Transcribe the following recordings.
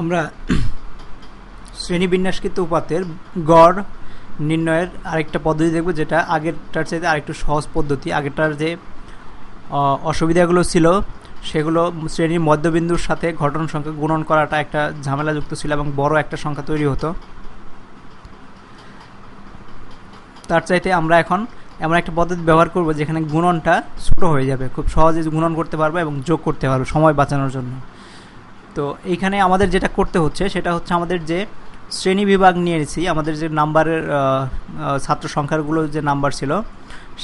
আমরা শ্রেণীবিন্যাসকৃত উপাত্তের গড় নির্ণয়ের আরেকটা পদ্ধতি দেখব, যেটা আগেরটার চাইতে আরেকটু সহজ পদ্ধতি। আগেরটার যে অসুবিধাগুলো ছিল, সেগুলো শ্রেণির মধ্যবিন্দুর সাথে ঘটন সংখ্যা গুণন করাটা একটা ঝামেলাযুক্ত ছিল এবং বড় একটা সংখ্যা তৈরি হতো। তার চাইতে আমরা এখন এমন একটা পদ্ধতি ব্যবহার করব, যেখানে গুণনটা ছোট হয়ে যাবে। খুব সহজে গুণন করতে পারব এবং যোগ করতে পারব সময় বাঁচানোর জন্য। তো এইখানে আমাদের যেটা করতে হচ্ছে, সেটা হচ্ছে আমাদের যে শ্রেণি বিভাগ নিয়েছি, আমাদের যে নাম্বারের ছাত্র সংখ্যাগুলো যে নাম্বার ছিল,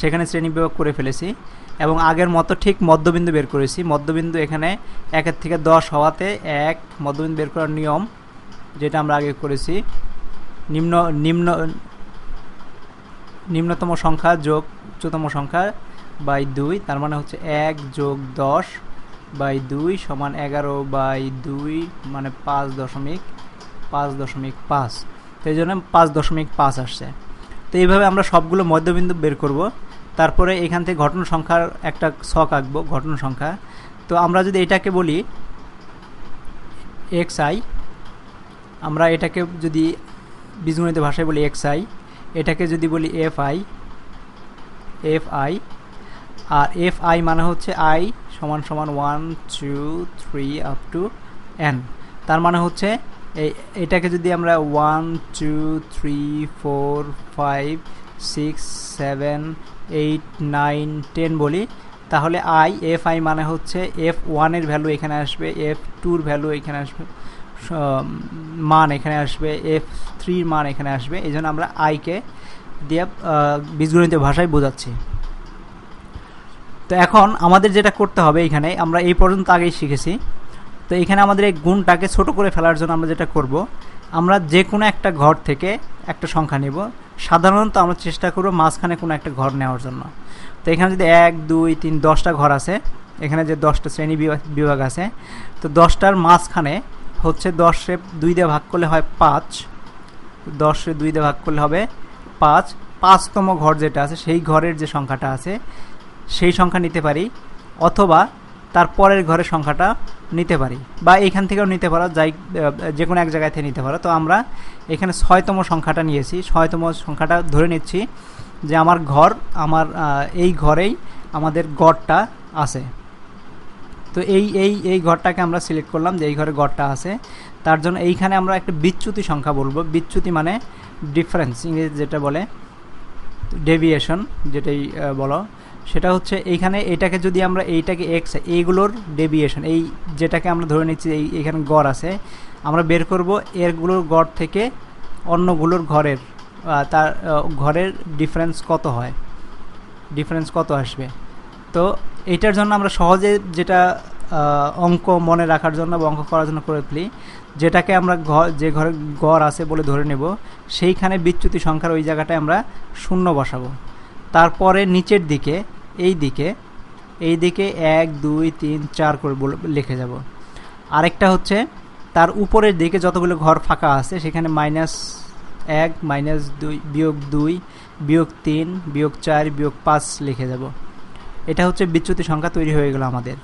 সেখানে শ্রেণি বিভাগ করে ফেলেছি। এবং আগের মতো ঠিক মধ্যবিন্দু বের করেছি। মধ্যবিন্দু এখানে একের থেকে দশ হওয়াতে এক, মধ্যবিন্দু বের করার নিয়ম যেটা আমরা আগে করেছি, নিম্ন নিম্ন, নিম্নতম সংখ্যা যোগ, উচ্চতম সংখ্যা বাই দুই, তার মানে হচ্ছে এক যোগ দশ বাই দুই সমান এগারো বাই দুই মানে পাঁচ দশমিক পাঁচ দশমিক পাঁচ। তো এই জন্য পাঁচ দশমিক পাঁচ আসছে। তো এইভাবে আমরা সবগুলো মধ্যবিন্দু বের করব। তারপরে এখান থেকে ঘটন সংখ্যার একটা ছক আঁকবো, ঘটন সংখ্যা। তো আমরা যদি এটাকে বলি এক্স আই, আমরা এটাকে যদি বীজগণিত ভাষায় বলি এক্স আই, এটাকে যদি বলি F I F I R F I মানে হচ্ছে আই সমান সমান one two three up to N তার মানে হচ্ছে এই এটাকে যদি আমরা one two three four five six seven eight nine ten বলি, তাহলে আই এফ আই মানে হচ্ছে এফ ওয়ানের ভ্যালু এখানে আসবে এফ টুর ভ্যালু এখানে আসবে মান এখানে আসবে এফ থ্রির মান এখানে আসবে এই জন্য আমরা আইকে দিয়ে বীজগণিত ভাষায় বোঝাচ্ছি। তো এখন আমাদের যেটা করতে হবে এখানে, আমরা এই পর্যন্ত আগেই শিখেছি। তো এখানে আমাদের এই গুণটাকে ছোট করে ফেলার জন্য আমরা যেটা করব, আমরা যে কোনো একটা ঘর থেকে একটা সংখ্যা নেব। সাধারণত আমরা চেষ্টা করব মাঝখানে কোনো একটা ঘর নেওয়ার জন্য। তো এখানে যদি এক, দুই, তিন, দশটা ঘর আছে, এখানে যে দশটা শ্রেণি বিভাগ- আছে, তো দশটার মাঝখানে হচ্ছে দশে দুই দিয়ে ভাগ করলে হয় পাঁচ, দশে দুই দিয়ে ভাগ করলে হবে পাঁচ। পাঁচতম ঘর যেটা আছে, সেই ঘরের যে সংখ্যাটা আছে সেই সংখ্যা নিতে পারি, অথবা তার পরের ঘরের সংখ্যাটা নিতে পারি, বা এইখান থেকেও নিতে পারো, যাই যে কোনো এক জায়গায় থেকে নিতে পারো। তো আমরা এখানে ছয়তম সংখ্যাটা নিয়েছি, ছয়তম সংখ্যাটা ধরে নিচ্ছি যে আমার ঘর, আমার এই ঘরেই আমাদের গড়টা আছে। তো এই এই এই ঘরটাকে আমরা সিলেক্ট করলাম যে এই ঘরে গড়টা আছে। তার জন্য এইখানে আমরা একটা বিচ্যুতি সংখ্যা বলব। বিচ্যুতি মানে ডিফারেন্স ইংরেজি যেটা বলে, ডেভিয়েশন, যেটাই বলো। সেটা হচ্ছে এইখানে এটাকে যদি আমরা এইটাকে এক্স এইগুলোর ডেভিয়েশন এই যেটাকে আমরা ধরে নিচ্ছি, এই এখানে গড় আছে, আমরা বের করব এরগুলোর গড় থেকে অন্যগুলোর ঘরের তার ঘরের ডিফারেন্স কত হয় ডিফারেন্স কত আসবে। তো এইটার জন্য আমরা সহজে যেটা অঙ্ক মনে রাখার জন্য বা অঙ্ক করার জন্য করে ফেলি, যেটাকে আমরা ঘর যে ঘরে গড় আছে বলে ধরে নেব, সেইখানে বিচ্যুতি সংখ্যার ওই জায়গাটায় আমরা শূন্য বসাবো। তারপরে নিচের দিকে এই দিকে এই দিকে এক, দুই, তিন, চার করে লিখে যাব। আরেকটা হচ্ছে, তার উপরের দিকে যতগুলো ঘর ফাঁকা আছে, সেখানে মাইনাস এক, মাইনাস দুই, বিয়োগ দুই, বিয়োগ তিন, বিয়োগ চার, বিয়োগ পাঁচ লিখে যাব। এটা হচ্ছে বিচ্যুতি সংখ্যা তৈরি হয়ে গেল আমাদের।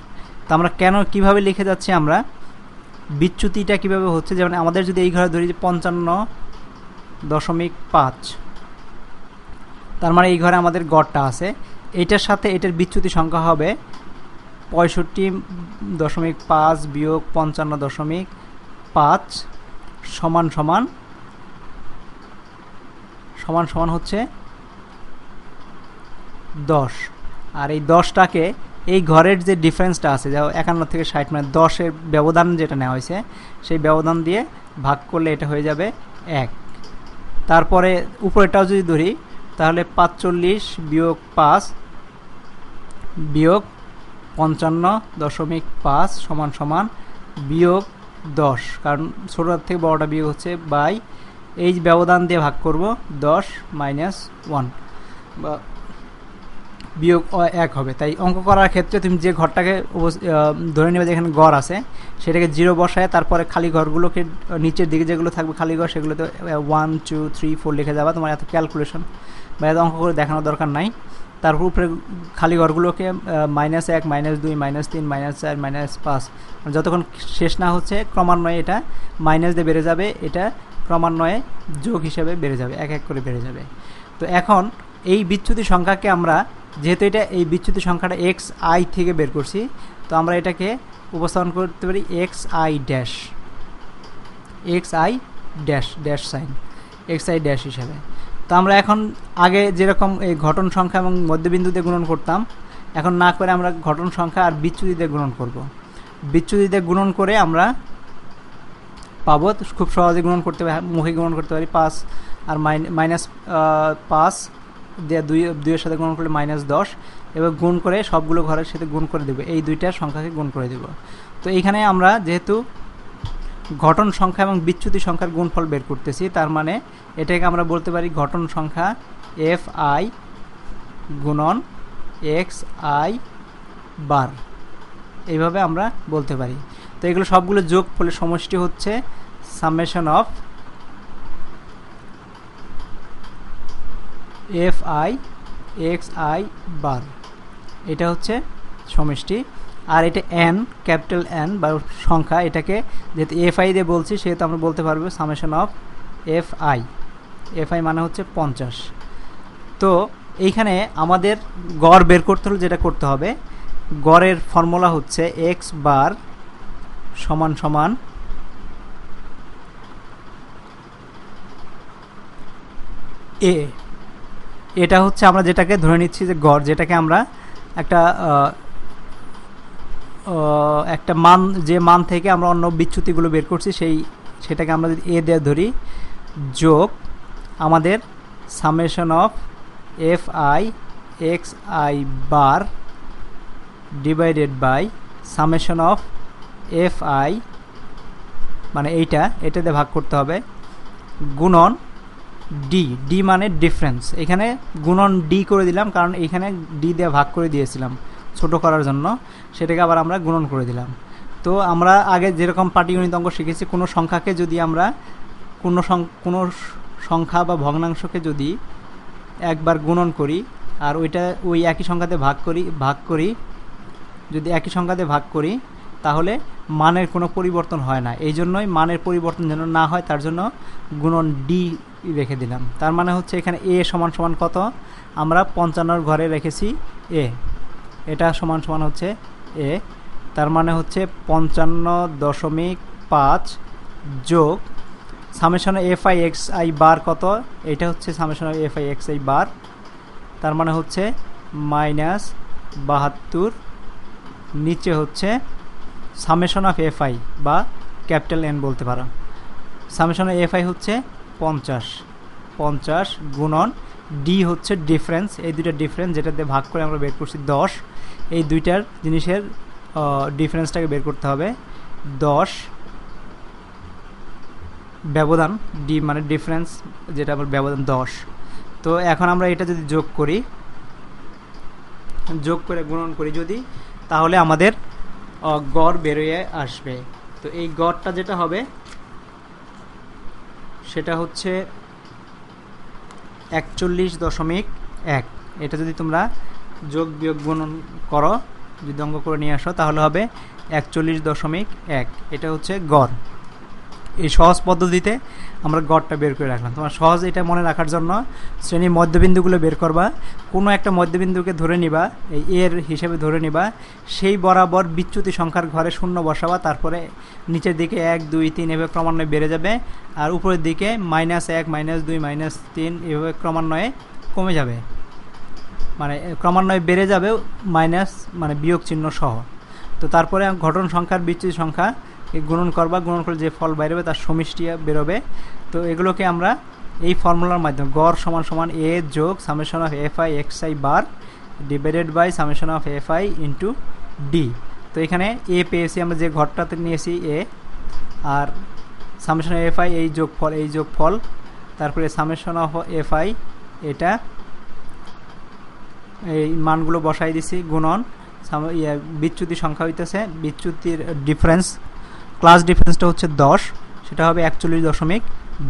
তো আমরা কেন কীভাবে লিখে যাচ্ছি আমরা? বিচ্যুতিটা কীভাবে হচ্ছে? যেমন আমাদের যদি এই ঘরে ধরি যে পঞ্চান্ন দশমিক পাঁচ, তার মানে এই ঘরে আমাদের গড়টা আছে। এটার সাথে এটার বিচ্যুতি সংখ্যা হবে পঁয়ষট্টি দশমিক পাঁচ বিয়োগ পঞ্চান্ন দশমিক পাঁচ সমান সমান সমান সমান হচ্ছে দশ। আর এই দশটাকে এই ঘরের যে ডিফারেন্সটা আছে যা একান্ন থেকে ষাট মানে দশের ব্যবধান যেটা নেওয়া হয়েছে, সেই ব্যবধান দিয়ে ভাগ করলে এটা হয়ে যাবে এক। তারপরে উপরেটাও যদি ধরি, তাহলে পাঁচচল্লিশ বিয়োগ পাঁচ বিয়োগ পঞ্চান্ন দশমিক পাঁচ সমান সমান বিয়োগ দশ। কারণ ছোটোটার থেকে বড়টা বিয়োগ হচ্ছে বাই। এই ব্যবধান দিয়ে ভাগ করব, দশ মাইনাস ওয়ান। বা বিয়োগ এক হবে। তাই অঙ্ক করার ক্ষেত্রে তুমি যে ঘরটাকে ধরে নেবে যেখানে ঘর আছে, সেটাকে জিরো বসায় তারপরে খালি ঘরগুলোকে নিচের দিকে যেগুলো থাকবে খালি ঘর, সেগুলোতে ওয়ান টু থ্রি ফোর লিখে যাবা। তোমার এত ক্যালকুলেশন বা এত অঙ্ক করে দেখানোর দরকার নাই। তারপর উপরে খালি ঘরগুলোকে মাইনাস এক মাইনাস দুই মাইনাস তিন মাইনাস চার মাইনাস পাঁচ। যতক্ষণ শেষ না হচ্ছে, ক্রমান্বয়ে এটা মাইনাস দিয়ে বেড়ে যাবে, এটা ক্রমান্বয়ে যোগ হিসাবে বেড়ে যাবে, এক এক করে বেড়ে যাবে। তো এখন এই বিচ্যুতি সংখ্যাকে আমরা, যেহেতু এটা এই বিচ্যুতি সংখ্যাটা এক্স আই থেকে বের করছি, তো আমরা এটাকে উপস্থাপন করতে পারি X I dash X I dash dash sign X I dash হিসাবে। তো আমরা এখন আগে যেরকম এই ঘটন সংখ্যা এবং মধ্যবিন্দুতে গুণন করতাম, এখন না করে আমরা ঘটন সংখ্যা আর বিচ্যুতিতে গুণন করব। বিচ্যুতিতে গুণন করে আমরা পাবো খুব সহজে গুণন করতে পারি, মুখে গুণন করতে পারি, পাঁচ আর মাইনাস পাঁচ দিয়ে দুই, দুইয়ের সাথে গুণ করলে মাইনাস দশ, এবার গুণ করে সবগুলো ঘরের সাথে গুণ করে দেবো। এই দুইটা সংখ্যাকে গুণ করে দেব। তো এইখানে আমরা যেহেতু ঘটন সংখ্যা এবং বিচ্যুতি সংখ্যার গুণফল বের করতেছি। তার মানে এটাকে আমরা বলতে পারি ঘটন সংখ্যা এফ আই গুণন এক্স আই বার। এইভাবে আমরা বলতে পারি। তো এগুলো সবগুলো যোগ ফলে সমষ্টি হচ্ছে summation of F I X I bar. এটা হচ্ছে সমষ্টি। আর এটা এন ক্যাপিটাল এন বা সংখ্যা, এটাকে যেহেতু এফ আই দিয়ে বলছি, সেহেতু আমরা বলতে পারব summation of F I F I মানে হচ্ছে পঞ্চাশ। তো এইখানে আমাদের গড় বের করতে হলে যেটা করতে হবে, গড়ের ফর্মুলা হচ্ছে এক্স বার সমান সমান এ এটা হচ্ছে আমরা যেটাকে ধরে নিচ্ছি যে গড়, যেটাকে আমরা একটা একটা মান, যে মান থেকে আমরা অন্য বিচ্যুতিগুলো বের করছি, সেই, সেটাকে আমরা এ দিয়ে ধরি, যোগ আমাদের summation of F I X I bar divided by summation of F I মানে এইটা এটাতে ভাগ করতে হবে, গুণন ডি। ডি মানে ডিফারেন্স এখানে গুণন ডি করে দিলাম, কারণ এখানে ডি দিয়ে ভাগ করে দিয়েছিলাম। ছোট করার জন্য, সেটাকে আবার আমরা গুণন করে দিলাম। তো আমরা আগে যেরকম পাটিগণিত অঙ্ক শিখেছি, কোনো সংখ্যাকে যদি আমরা, কোনো কোনো সংখ্যা বা ভগ্নাংশকে যদি একবার গুণন করি, আর ওইটা ওই একই সংখ্যাতে ভাগ করি ভাগ করি, যদি একই সংখ্যাতে ভাগ করি, তাহলে মানের কোনো পরিবর্তন হয় না। এই জন্যই মানের পরিবর্তন যেন না হয়, তার জন্য গুণন ডি রেখে দিলাম। তার মানে হচ্ছে এখানে এ সমান সমান কত? আমরা পঞ্চান্নর ঘরে রেখেছি এ এটা সমান সমান হচ্ছে এ, তার মানে হচ্ছে পঞ্চান্ন দশমিক পাঁচ যোগ summation F I X I bar কত? এটা হচ্ছে summation F I X I bar তার মানে হচ্ছে মাইনাস বাহাত্তর নিচে হচ্ছে সামেশন অফ এফ আই বা ক্যাপিটাল এন বলতে পারো। সামেশন অফ এফ আই হচ্ছে পঞ্চাশ পঞ্চাশ গুণন ডি হচ্ছে ডিফারেন্স এই দুইটা ডিফারেন্স যেটাতে ভাগ করে আমরা বের করছি দশ। এই দুইটার জিনিসের ডিফারেন্সটাকে বের করতে হবে। দশ, ব্যবধান, ডি মানে ডিফারেন্স যেটা আমার ব্যবধান দশ। তো এখন আমরা এটা যদি যোগ করি, যোগ করে গুণন করি যদি, তাহলে আমাদের গড় বেরোয় আসবে। তো এই গড়টা যেটা হবে, সেটা হচ্ছে একচল্লিশ দশমিক এক। এটা যদি তোমরা যোগ বিয়োগ গুণন করো, যদি অঙ্ক করে নিয়ে আসো, তাহলে হবে একচল্লিশ দশমিক এক। এটা হচ্ছে গড়। এই সহজ পদ্ধতিতে আমরা গড়টা বের করে রাখলাম। তোমার সহজ এটা মনে রাখার জন্য শ্রেণির মধ্যবিন্দুগুলো বের করবা। কোনো একটা মধ্যবিন্দুকে ধরে নিবা, এই এর হিসেবে ধরে নিবা। সেই বরাবর বিচ্যুতি সংখ্যার ঘরে শূন্য বসাবা, তারপরে নিচের দিকে এক, দুই, তিন এভাবে ক্রমান্বয়ে বেড়ে যাবে। আর উপরের দিকে মাইনাস এক, মাইনাস দুই, মাইনাস তিন এভাবে ক্রমান্বয়ে কমে যাবে। মানে ক্রমান্বয়ে বেড়ে যাবে, মাইনাস মানে বিয়োগ চিহ্ন সহ। তো তারপরে ঘটন সংখ্যার বিচ্যুতি সংখ্যা গুণন করবা গুণন করে যে ফল বাইরবে তার সমষ্টি বেরোবে। তো এগুলোকে আমরা এই ফর্মুলার মাধ্যমে, গড় সমান সমান এ যোগ summation of F I X I bar divided by summation of F I into D তো এখানে এ পেয়েছি, আমরা যে ঘরটাতে নিয়েছি এ আর সামেশন এফ আই এই যোগ ফল এই যোগ ফল তারপরে সামেশন অফ এফ আই এটা এই মানগুলো বসাই দিছি, গুণন বিচ্যুতি সংখ্যা হইতেছে, বিচ্যুতির ডিফারেন্স ক্লাস ডিফারেন্সটা হচ্ছে দশ, সেটা হবে একচল্লিশ দশমিক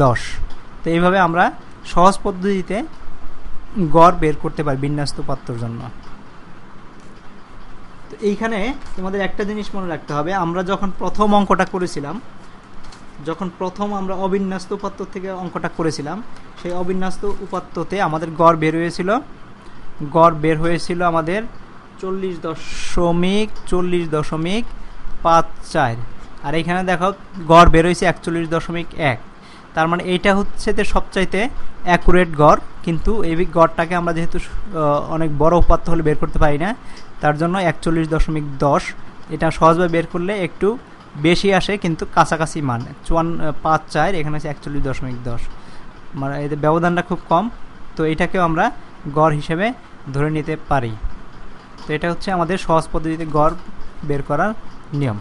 দশ। তো এইভাবে আমরা সহজ পদ্ধতিতে গড় বের করতে পারি বিন্যাস্ত পাত্রর জন্য। তো এইখানে তোমাদের একটা জিনিস মনে রাখতে হবে, আমরা যখন প্রথম অঙ্কটা করেছিলাম, যখন প্রথম আমরা অবিন্যস্ত উপাত্ত থেকে অঙ্কটা করেছিলাম, সেই অবিন্যস্ত উপাত্ততে আমাদের গড় বের হয়েছিল গড় বের হয়েছিল আমাদের চল্লিশ দশমিক চল্লিশ দশমিক পাঁচ চার। আর এখানে দেখো, গড় বের হয়েছে একচল্লিশ দশমিক এক। তার মানে এইটা হচ্ছে যে সবচাইতে অ্যাকুরেট গড়, কিন্তু এই গড়টাকে আমরা যেহেতু অনেক বড় উপাত্ত হলে বের করতে পারি না, তার জন্য একচল্লিশ দশমিক দশ, এটা সহজভাবে বের করলে একটু বেশি আসে, কিন্তু কাছাকাছি মান, চুয়ান্ন পাঁচ চার, এখানে আছে একচল্লিশ দশমিক দশ। মানে এতে ব্যবধানটা খুব কম, তো এটাকেও আমরা গড় হিসেবে ধরে নিতে পারি। তো এটা হচ্ছে আমাদের সহজ পদ্ধতিতে গড় বের করার নিয়ম।